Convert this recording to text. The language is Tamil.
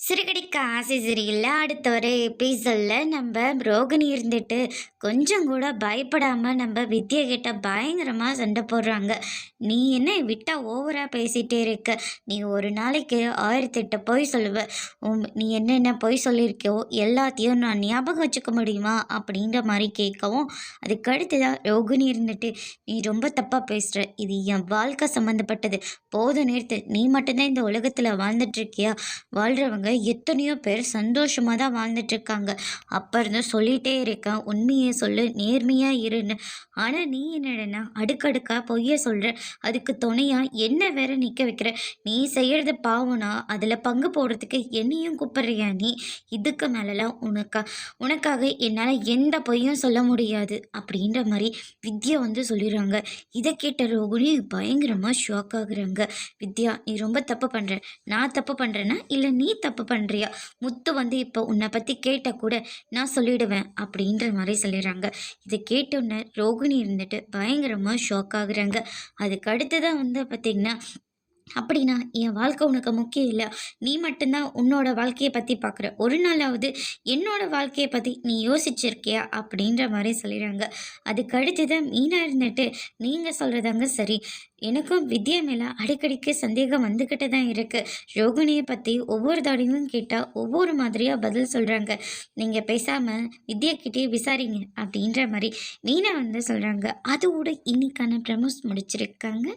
சிறுகடிக்க ஆசை சரியில்லை அடுத்த ஒரு எபிசோடில் நம்ம ரோகிணி இருந்துட்டு கொஞ்சம் கூட பயப்படாமல் நம்ம வித்யா கிட்ட பயங்கரமாக சண்டை போடுறாங்க. நீ என்ன விட்டா ஓவராக பேசிகிட்டே இருக்க? நீ ஒரு நாளைக்கு ஆயிரத்தெட்ட பொய் சொல்லுவ. உம், நீ என்னென்ன பொய் சொல்லியிருக்கியோ எல்லாத்தையும் நான் ஞாபகம் வச்சுக்க முடியுமா? அப்படின்ற மாதிரி கேட்கவும் அதுக்கடுத்துதான் ரோகிணி இருந்துட்டு நீ ரொம்ப தப்பாக பேசுகிற இது என் வாழ்க்கை சம்மந்தப்பட்டது போதும் நேர்த்து நீ மட்டும்தான் இந்த உலகத்தில் வாழ்ந்துட்டுருக்கியா வாழ்கிறவங்க எத்தனையோ பேர் சந்தோஷமாக தான் வாழ்ந்துட்டுருக்காங்க. அப்போ இருந்து சொல்லிகிட்டே இருக்கேன் உண்மையை சொல்லு நேர்மையாக இருன்னு. ஆனால் நீ என்னடனா அடுக்கடுக்காக பொய்ய சொல்கிற அதுக்கு துணையாக என்ன வேற நிற்க வைக்கிற? நீ செய்கிறது பாவனா? அதில் பங்கு போடுறதுக்கு என்னையும் கூப்பிட்றியா நீ? இதுக்கு மேலெலாம் உனக்கா உனக்காக என்னால் எந்த பொய்யும் சொல்ல முடியாது. அப்படின்ற மாதிரி வித்யா வந்து சொல்லிடுறாங்க. இதை கேட்ட ரோகிணி பயங்கரமாக ஷாக் ஆகுறாங்க. வித்யா நீ ரொம்ப தப்பு பண்ணுற நான் தப்பு பண்ணுறேன்னா இல்லை நீ தப்பு பண்ணுறியா முத்து வந்து இப்போ உன்னை பற்றி கேட்ட கூட நான் சொல்லிடுவேன் அப்படின்ற மாதிரி சொல்லிடுறாங்க. இதை கேட்டோன்னே ரோகிணி இருந்துட்டு பயங்கரமாக ஷாக் ஆகுறாங்க. அதுக்கு அடுத்ததான் வந்து பார்த்திங்கன்னா அப்படின்னா என் வாழ்க்கை உனக்கு முக்கியம் இல்லை. நீ மட்டும்தான் உன்னோட வாழ்க்கையை பற்றி பார்க்குற ஒரு நாளாவது என்னோட வாழ்க்கையை பற்றி நீ யோசிச்சிருக்கியா? அப்படின்ற மாதிரி சொல்லிடுறாங்க. அதுக்கு அடுத்ததான் மீனாக இருந்துட்டு நீங்கள் சொல்கிறதாங்க சரி. எனக்கும் வித்யா மேலே அடிக்கடிக்கு சந்தேகம் வந்துக்கிட்டு தான் இருக்குது ரோகிணியை பற்றி ஒவ்வொரு தடவையும் கேட்டால் ஒவ்வொரு மாதிரியாக பதில் சொல்கிறாங்க நீங்கள் பேசாமல் வித்யா கிட்டே விசாரிங்க. அப்படின்ற மாதிரி மீனா வந்து சொல்கிறாங்க அதோட இன்னைக்கான ப்ரமோஸ் முடிச்சிருக்காங்க.